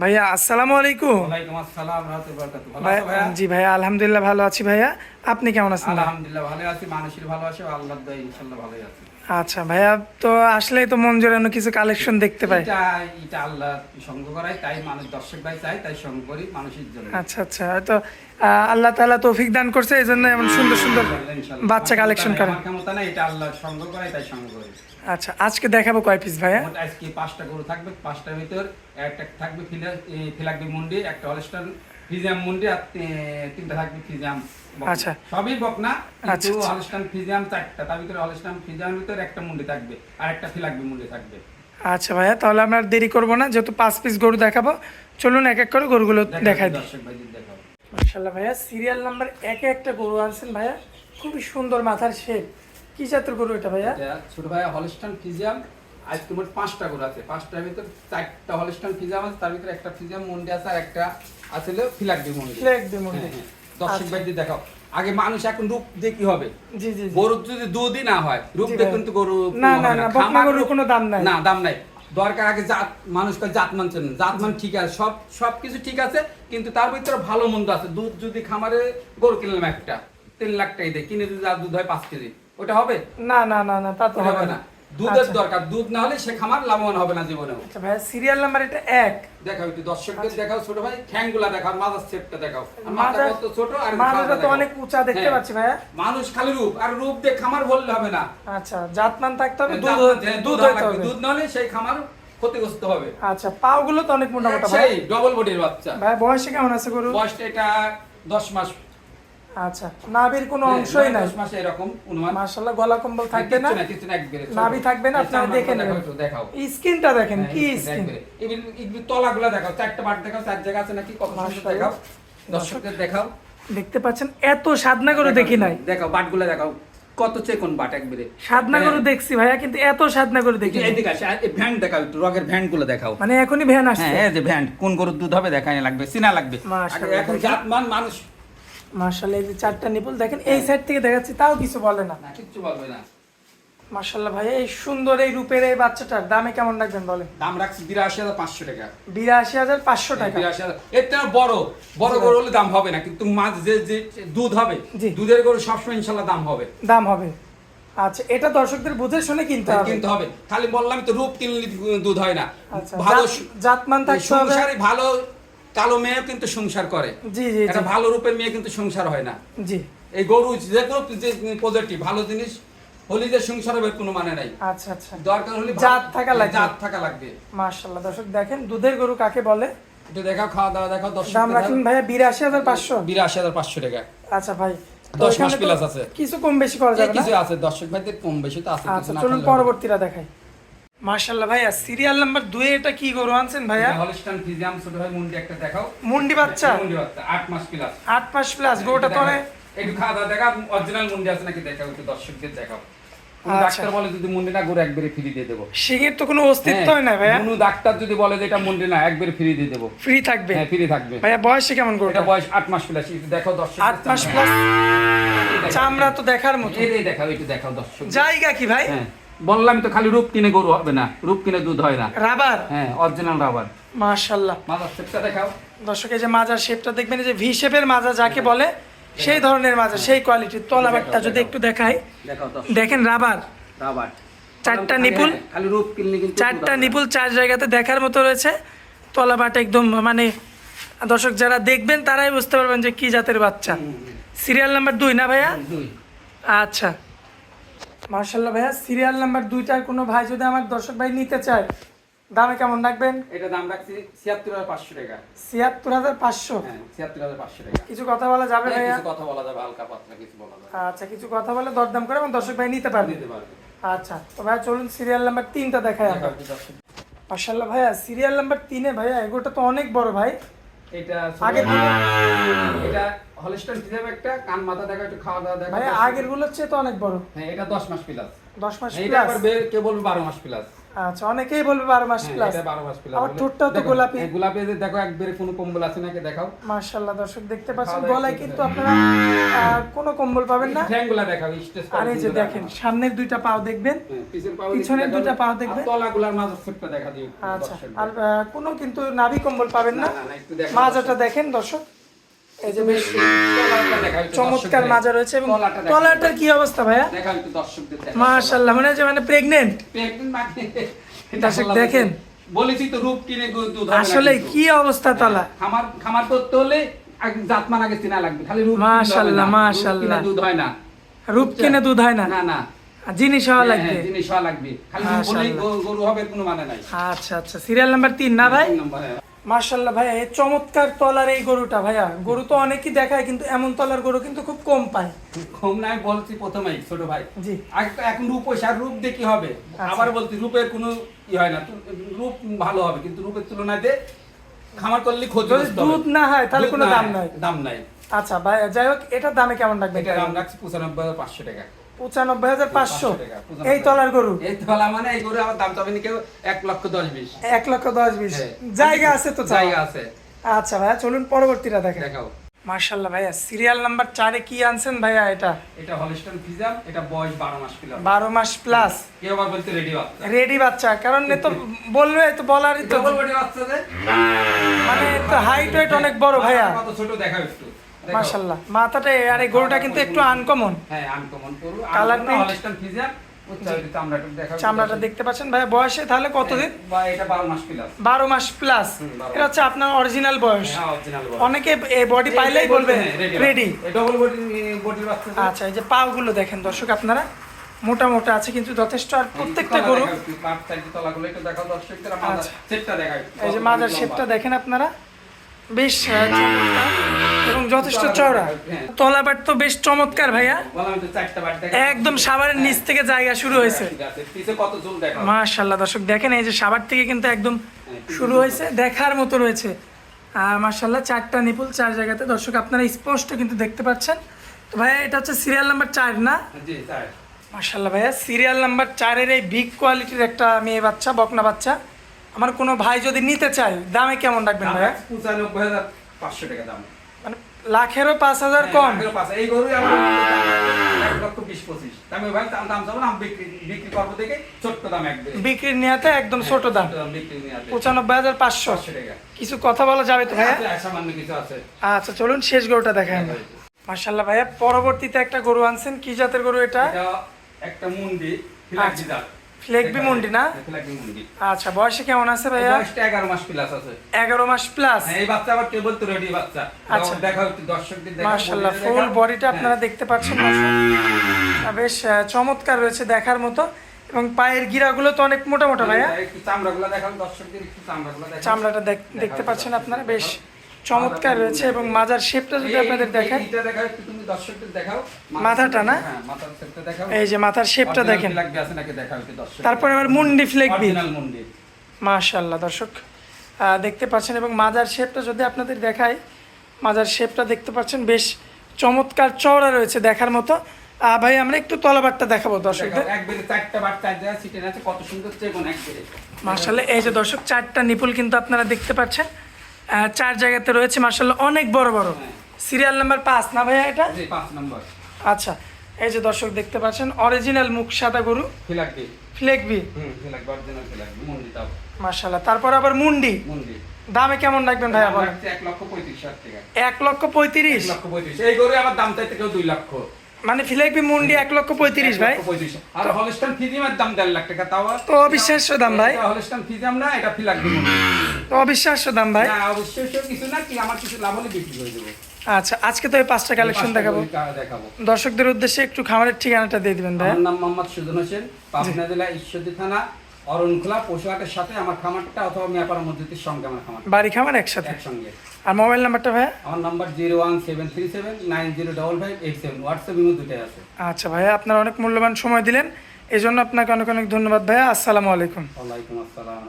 ভাইয়া আসসালামু আলাইকুম। ওয়ালাইকুম আসসালাম রাহমাতুল্লাহি? জি ভাইয়া আলহামদুলিল্লাহ ভালো আছি ভাইয়া। আপনি কেমন আছেন আলহামদুলিল্লাহ ভালো আছি মানুষের ভালোবাসা ও আল্লাহর দয়া ইনশাআল্লাহ ভালোই আছি। আচ্ছা ভাইয়া তো আসলেই তো মন জোরানো কিছু কালেকশন দেখতে পাই। এটা এটা আল্লাহ সঙ্গ করায় তাই মানুষ দর্শক ভাই চাই তাই সঙ্গ করি মানুষের জন্য। আচ্ছা আচ্ছা হয়তো আল্লাহ তাআলা তৌফিক দান করছে এই জন্য এমন সুন্দর সুন্দর বাচ্চা কালেকশন করেন ক্ষমতা এটা আল্লাহ তাই করি। আচ্ছা আজকে দেখাবো কয় পিস ভাইয়া? আজকে পাঁচটা গরু থাকবে পাঁচটার ভিতর একটা থাকবে ফিলাকবি মুন্ডি একটা হলস্টার ফিজিয়াম মুন্ডি আর তিনটা থাকবে ফিজিয়াম আচ্ছা। সবই বকনা আচ্ছা, কিন্তু আচ্ছা। হলস্টান ফিজিয়াম চারটা তার ভিতরে হলস্টান ফিজিয়ামের ভিতরে একটা মুন্ডি থাকবে আর একটা ফিলাকবি মুন্ডি থাকবে। আচ্ছা ভাইয়া তাহলে আমরা দেরি করব না যেহেতু পাঁচ পিস গরু দেখাবো চলুন এক এক করে গরুগুলো দেখাই দিই। মার্শাল্লাহ ভাইয়া সিরিয়াল নাম্বার একে একটা গরু আনছেন ভাইয়া খুবই সুন্দর মাথার শেপ কি জাতের গরু এটা ভাইয়া? ছোট ভাই হলস্টান ফিজিয়াম আজ তোমার পাঁচটা গরু আছে। পাঁচটার ভিতর চারটা হলস্টান ফিজিয়াম আছে তার ভিতরে একটা ফিজিয়াম মুন্ডি আছে আর একটা আছে মুন্ডি হ্যাঁ, হ্যাঁ। দর্শক ভাইদের দেখাও। আগে মানুষ এখন রূপ দিয়ে কি হবে? জি জি জি। গরুর যদি দুধই না হয় রূপ দিয়ে কিন্তু গরু না, না, না, কোনো দাম নাই। না দাম নাই। দরকার আগে জাত মানুষকে জাত মানছেন না। জাত মান ঠিক আছে সব সব কিছু ঠিক আছে কিন্তু তার ভিতরে ভালো মন্দ আছে। দুধ যদি খামারে গরু কিনলাম একটা তিন লাখ টাকা দিয়ে। কিনে যদি আর দুধ হয় পাঁচ কেজি। ওটা হবে? না না না না তা তো হবে না। দুধের আচ্ছা। দরকার। দুধ না হলে সে খামার লাভবান হবে না জীবনেও। আচ্ছা ভাইয়া সিরিয়াল নাম্বার এটা এক। দেখাও একটু দর্শকদের দেখাও ছোট ভাই। ঠ্যাংগুলা দেখাও মাথার সেটটা দেখাও। মাথা কত ছোট আর মাথাটা তো অনেক উঁচা দেখতে হ্যাঁ। পাচ্ছি ভাইয়া। মানুষ খালি রূপ আর রূপ দিয়ে খামার বললে হবে না। আচ্ছা জাতমান থাকতে হবে দুধ দুধ হতে- হ্যাঁ, দুধ দুধ লাগবে। হবে। দুধ না হলে সেই খামার ক্ষতিগ্রস্ত হবে। আচ্ছা পাও গুলো তো অনেক মোটা মোটা ভাই ডবল বডির বাচ্চা। ভাই বয়সে কেমন আছে গরু? বয়সটা এটা দশ মাস আচ্ছা নাভির কোনো হ্যাঁ, অংশই নাই। মাসে এরকম অনুমান। মাশাআল্লাহ গলা কম্বল থাকবে না? নাভি থাকবে না, আপনারা দেখে দেখাও নেবেন। দেখাও। স্কিনটা দেখেন হ্যাঁ, কি স্কিন। এগুলো- তলাগুলো দেখাও চারটা বাট দেখাও চার জায়গা আছে নাকি? কত সুন্দর দেখাও। দর্শকদের দেখাও। দেখতে পাচ্ছেন এত সাদনা গরু দেখি নাই। দেখাও বাটগুলো দেখাও। কত চেকন বাট একবারে গরু হ্যাঁ। দেখছি ভাইয়া কিন্তু এত সাদনা গরু দেখি এদিকে আসে এই ভ্যান দেখাও একটু রগের ভ্যানগুলো দেখাও। মানে এখনই ভ্যান আসছে। হ্যাঁ এই যে ভ্যান কোন গরুর দুধ হবে দেখাই লাগবে চিনা লাগবে। এখন মানুষ মাশাআল্লাহ এই যে চারটা নিপুল দেখেন এই সাইড থেকে দেখাচ্ছি তাও কিছু বলে না। কিচ্ছু বলবে না। মাশাআল্লাহ ভাই এই সুন্দর এই রূপের এই বাচ্চাটার দামে কেমন রাখবেন বলেন? দাম রাখছি বিরাশি হাজার পাঁচশো টাকা। বিরাশি হাজার পাঁচশো টাকা। বিরাশি হাজার। এর থেকে বড় বড় গরু হলে দাম হবে না কিন্তু মাছ যে যে দুধ হবে দুধের গরু সবসময় ইনশাল্লাহ দাম হবে। দাম হবে। আচ্ছা এটা দর্শকদের বুঝে শুনে কিনতে হবে। কিন্তু হবে। খালি বললাম তো রূপ কিনলে দুধ হয় না। আচ্ছা ভালো জাতমান থাকতে হবে। ভালো কালো মেয়ে কিন্তু সংসার করে। জি জি একটা ভালো রূপের মেয়ে কিন্তু সংসার হয় না। জি। এই গরু যে কোনো পজিটিভ ভালো জিনিস হলে যে কোনো মানে নাই। আচ্ছা আচ্ছা। দরকার হলে জাত থাকা লাগবে। জাত থাকা লাগবে। মাশাআল্লাহ। দর্শক দেখেন দুধের গরু কাকে বলে? একটু দেখাও খাওয়া দাওয়া দেখাও দশ দাম রাখেন ভাইয়া বিরাশি হাজার পাঁচশো। বিরাশি হাজার পাঁচশো টাকা। আচ্ছা ভাই দশ মাস plus আছে। কিছু কম বেশি করা যাবে না? কিছু আছে দর্শক ভাইদের কম বেশি তো আছে আচ্ছা চলুন পরবর্তীটা দেখাই। মাশাআল্লাহ ভাইয়া সিরিয়াল নাম্বার দুয়ে এটা কি গরু আনছেন ভাইয়া? হলস্টাইন ফ্রিজিয়াম ছোট ভাই মুন্ডি একটা দেখাও। মুন্ডি বাচ্চা? মুন্ডি বাচ্চা আট মাস প্লাস আট মাস প্লাস গরুটা তো একটু খাওয়া দাওয়া দেখা অরিজিনাল মুন্ডি আছে নাকি দেখাও একটু দর্শকদের দেখাও। আচ্ছা। ডাক্তার বলে যদি মুন্ডি না গরু একবারে ফ্রি দিয়ে দেবো। তো কোনো ভাইয়া। কোনো ডাক্তার যদি বলে যে এটা মুন্ডি না একবারে ফ্রি দিয়ে দেবো। ফ্রি থাকবে? হ্যাঁ ফ্রি থাকবে। ভাইয়া বয়সে কেমন এটা বয়স আট মাস প্লাস একটু দেখো দর্শক আট মাস প্লাস চামড়া তো দেখার মতো। এই দেখাও একটু দেখাও দর্শক জায়গা কি ভাই? হ্যাঁ। বললাম তো খালি রূপ কিনে গরু হবে না রূপ কিনে দুধ হয় না। রাবার? হ্যাঁ অরিজিনাল রাবার। মাশাআল্লাহ। মাদার সেটটা দেখাও। দর্শক এই যে মাজার শেপটা দেখবেন যে ভি শেপের মাজা যাকে বলে সেই ধরনের মাজা সেই কোয়ালিটির তলাবারটা যদি একটু দেখাই। দেখেন রাবার। রাবার। চারটা নিপুল? হ্যাঁ, খালি রূপ কিনলে কিন্তু চারটা। নিপুল চার জায়গাতে দেখার মতো রয়েছে। তলাবাট একদম মানে দর্শক যারা দেখবেন তারাই বুঝতে পারবেন যে কি জাতের বাচ্চা। সিরিয়াল নাম্বার দুই না ভাইয়া? আচ্ছা। মার্শাল্লাহ ভাইয়া সিরিয়াল নাম্বার দুইটার কোনো ভাই যদি আমার দর্শক ভাই নিতে চায় দামে কেমন রাখবেন? এটা দাম রাখছি ছিয়াত্তর হাজার পাঁচশো টাকা। ছিয়াত্তর হাজার পাঁচশো? হ্যাঁ ছিয়াত্তর হাজার পাঁচশো টাকা। কিছু কথা বলা যাবে হ্যাঁ, ভাইয়া? কিছু কথা বলা যাবে হালকা পাতলা কিছু বলা যাবে। আচ্ছা কিছু কথা বলে দরদাম করে এবং দর্শক ভাই নিতে পারবে। দিতে পারবে। আচ্ছা তো ভাইয়া চলুন সিরিয়াল নাম্বার তিনটা দেখাই আমরা। মার্শাল্লাহ ভাইয়া সিরিয়াল নাম্বার তিনে ভাইয়া এগোটা তো অনেক বড় ভাই। এটা আগের এটা হলস্টাইন একটা কান মাথা দেখা একটু খাওয়া দাওয়া দেখা ভাইয়া আগেরগুলোর চেয়ে তো অনেক বড়। হ্যাঁ এটা দশ মাস প্লাস দশ মাস এটা প্লাস আবার বের কে বলবে বারো মাস প্লাস আচ্ছা অনেকেই বলবে বারো মাস হ্যাঁ, প্লাস এটা 12 মাস বলে। ঠোঁটটাও তো গোলাপি। গোলাপি যে দেখো একবারে কোনো কম্বল আছে নাকি দেখাও। মার্শাল্লাহ দর্শক দেখতে পাচ্ছেন গলায় কিন্তু আপনারা কোনো কম্বল পাবেন না। ঠ্যাংগুলা দেখাও স্টেজ আর এই যে দেখেন সামনের দুইটা পাও দেখবেন পাও পিছনের দুইটা পাও দেখবেন। তলাগুলার মাঝে ছোট্ট দেখা দিও আচ্ছা আর কোনো কিন্তু নাভি কম্বল পাবেন না। মাজাটা দেখেন দর্শক। এই যে বেশ চমৎকার মাজা রয়েছে এবং তলাটার কি অবস্থা ভাইয়া? মনে হচ্ছে মানে মানে দর্শক দেখেন। বলেছি তো রূপ কিনে দুধ আসলে কি অবস্থা তলা? খামার খামার করতে হলে জাতমান আগে চেনা লাগবে। খালি রূপ মাশাআল্লাহ, মাশাআল্লাহ। দুধ হয় না। রূপ কিনে দুধ হয় না? না না। জিনিস হওয়া হ্যাঁ, লাগবে। হ্যাঁ, জিনিস হওয়া লাগবে। খালি। গো- গরু হবে কোনো মানে নাই। আচ্ছা আচ্ছা। সিরিয়াল নাম্বার তিন না ভাই? নম্বরে। মার্শাল্লাহ ভাইয়া এই চমৎকার তলার এই গরুটা ভাইয়া। গরু তো অনেকই দেখায় কিন্তু এমন তলার গরু কিন্তু খুব কম পায়। কম নাই বলছি প্রথমেই ছোট ভাই। জি। তো এখন রূপ আর রূপ দিয়ে কি হবে? আচ্ছা। আবার বলছি রূপের কোনো ই হয় না। রূপ ভালো হবে কিন্তু রূপের তুলনাতে খামার করলে ক্ষতি দুধ না হয় তাহলে কোনো দাম নাই। দাম নাই। আচ্ছা ভাই যাই হোক এটার দামে কেমন রাখবেন? এটা দাম রাখছি পঁচানব্বই পাঁচশো টাকা। পঁচানব্বই হাজার পাঁচশো। 500 টাকা, পঁচানব্বই। এই তলার গরু? এই তোলা মানে এই গরু আমার দাম চাবে কেউ এক লক্ষ দশ বিশ? এক লক্ষ দশ বিশ। হ্যাঁ। জায়গা আছে তো জায়গা আছে। আচ্ছা ভাইয়া চলুন পরবর্তীটা দেখেন। দেখাও। মার্শাল্লাহ ভাইয়া সিরিয়াল নাম্বার চারে কি আনছেন ভাইয়া এটা? এটা হলিস্টন ফিজাম এটা বয়স বারো মাস পিলার বারো মাস প্লাস কেউ আবার বলতে রেডি বাচ্চা। রেডি বাচ্চা কারণ এ তো বলবে তো বলারই মানে তো হাইট ওয়েট অনেক বড় ভাইয়া। ছোট দেখাও একটু। দেখাও। মাথাটা আর এই গরুটা কিন্তু একটু আনকমন হ্যাঁ আনকমন Colour print? হলিস্টন ফিজাম চামড়াটা দেখতে পাচ্ছেন? ভাইয়া বয়সে তাহলে কতদিন বা বারো মাস প্লাস এটা হচ্ছে আপনার অরিজিনাল বয়স। হ্যাঁ অনেকে এই বডি পাইলেই বলবে রেডি। আচ্ছা এই যে পাগুলো দেখেন দর্শক আপনারা। মোটা মোটা আছে কিন্তু যথেষ্ট। আর প্রত্যেকটা গরু। আচ্ছা। এই যে মাজার শেপটা দেখেন আপনারা। বেশ এবং যথেষ্ট চওড়া হ্যাঁ। তলাবাট তো বেশ চমৎকার ভাইয়া। একদম সাভারের নিচ থেকে জায়গা শুরু হয়েছে। মাশাল্লাহ দর্শক দেখেন এই যে সাভার থেকে কিন্তু একদম শুরু হয়েছে দেখার মতো রয়েছে আর মাশাল্লাহ চারটা নিপুল চার জায়গাতে দর্শক আপনারা স্পষ্ট কিন্তু দেখতে পাচ্ছেন তো ভাইয়া এটা হচ্ছে সিরিয়াল নাম্বার চার না। মাশাল্লাহ ভাইয়া সিরিয়াল নাম্বার চারের এই বিগ কোয়ালিটির একটা মেয়ে বাচ্চা বকনা বাচ্চা আমার কোনো ভাই যদি নিতে চাই দামে কেমন রাখবেন ভাইয়া? রাখছি 95,500 টাকা দাম। মানে লাখেরও পাঁচ হাজার হ্যাঁ, কম? এই পঁচিশ। ভাই আমি বিক্রি দাম একদম একদম ছোট দাম। পঁচানব্বই হাজার পাঁচশো। পাঁচশো টাকা। কিছু কথা বলা যাবে তো ভাইয়া? আচ্ছা চলুন শেষ গরুটা দেখাই আমরা। মার্শাল্লাহ ভাইয়া পরবর্তীতে একটা গরু আনছেন। কি জাতের গরু এটা? একটা মুন্ডি। ফ্লেগবি মুন্ডি না। আচ্ছা বয়সে কেমন আছে ভাইয়া? বয়সটা 11 মাস প্লাস আছে। এগারো মাস প্লাস হ্যাঁ, এই বাচ্চা আবার তো ready বাচ্চা। আচ্ছা। একটু দর্শকদের ফুল বডিটা আপনারা হ্যাঁ। দেখতে পাচ্ছেন বেশ চমৎকার রয়েছে দেখার মতো। এবং পায়ের গিরাগুলো তো অনেক মোটা মোটা ভাইয়া। চামড়াগুলো দেখাও, দর্শকদের একটু চামড়াগুলো চামড়াটা দেখ- দেখতে পাচ্ছেন আপনারা বেশ। চমৎকার রয়েছে এবং মাজার শেপটা যদি আপনাদের এই- দেখায় এইটা দেখাও, একটু তুমি দর্শকদের দেখাও। মাথাটা না? হ্যাঁ, মাথার শেপটা দেখাও। এই যে মাথার শেপটা দেখেন ফ্ল্যাগবি আছে নাকি দেখাও একটু দর্শকদের। তারপরে আবার মুন্ডি মুন্ডি। মাশাল্লাহ দর্শক দেখতে পাচ্ছেন এবং মাজার শেপটা যদি আপনাদের দেখায় মাজার শেপটা দেখতে পাচ্ছেন বেশ চমৎকার চওড়া রয়েছে দেখার মতো ভাই আমরা একটু তলাবারটা দেখাবো দর্শকদের একবারে চারটা বার চার জায়গায় আছে, কত সুন্দর চেগুন একবারে। মার্শাল্লাহ এই যে দর্শক চারটা নিপুল কিন্তু আপনারা দেখতে পাচ্ছেন চার জায়গাতে রয়েছে মার্শাল্লাহ অনেক বড় বড় হ্যাঁ। সিরিয়াল নাম্বার পাঁচ না ভাইয়া এটা পাঁচ নম্বর। আচ্ছা এই যে দর্শক দেখতে পাচ্ছেন অরিজিনাল মুখ সাদা গরু ফ্ল্যাগবি। ফ্লেগবি হুম, মুন্ডি তারপর আবার মুন্ডি মুন্ডি। দামে কেমন রাখবেন ভাইয়া দাম বলেন এক লক্ষ পঁয়ত্রিশ হাজার টাকা। লক্ষ পঁয়ত্রিশ এক লক্ষ পঁয়ত্রিশ। এই গরু আবার দাম চাইতে কেউ দুই লক্ষ মানে ফিলাইপি মুন্ডি এক লক্ষ পঁয়ত্রিশ ভাই। আর হলস্টাইন ফিজিয়ামের দাম দেড় লাখ টাকা তাও তো অবিশ্বাস্য দাম ভাই। এটা ফিজিম না এটা ফিলাকবি মুন্ডি। তো অবিশ্বাস্য দাম ভাই। না, অবশ্যই কিছু না কি আমার কিছু লাভ হলে বিক্রি করে দেবো। আচ্ছা আজকে তো এই পাঁচটা কালেকশন দেখাবো। দেখাবো। দর্শকদের উদ্দেশ্যে একটু খামারের ঠিকানাটা দিয়ে দিবেন ভাই। আমার নাম মোহাম্মদ সুজন হোসেন পাবনা জেলা ঈশ্বরদী থানা অরণখোলা পশুহাটের সাথে আমার খামারটা অথবা মেয়াপাড়া মসজিদের সঙ্গে আমার খামার বাড়ি খামার একসাথে? একসঙ্গে। আর মোবাইল নাম্বারটা ভাইয়া? আমার number zero one seven three seven nine zero double five eight seven. WhatsApp imo দুটাই আছে। আচ্ছা ভাইয়া আপনার অনেক মূল্যবান সময় দিলেন। এই জন্য আপনাকে অনেক অনেক ধন্যবাদ ভাইয়া। আসসালামু আলাইকুম। ওয়ালাইকুম আসসালাম।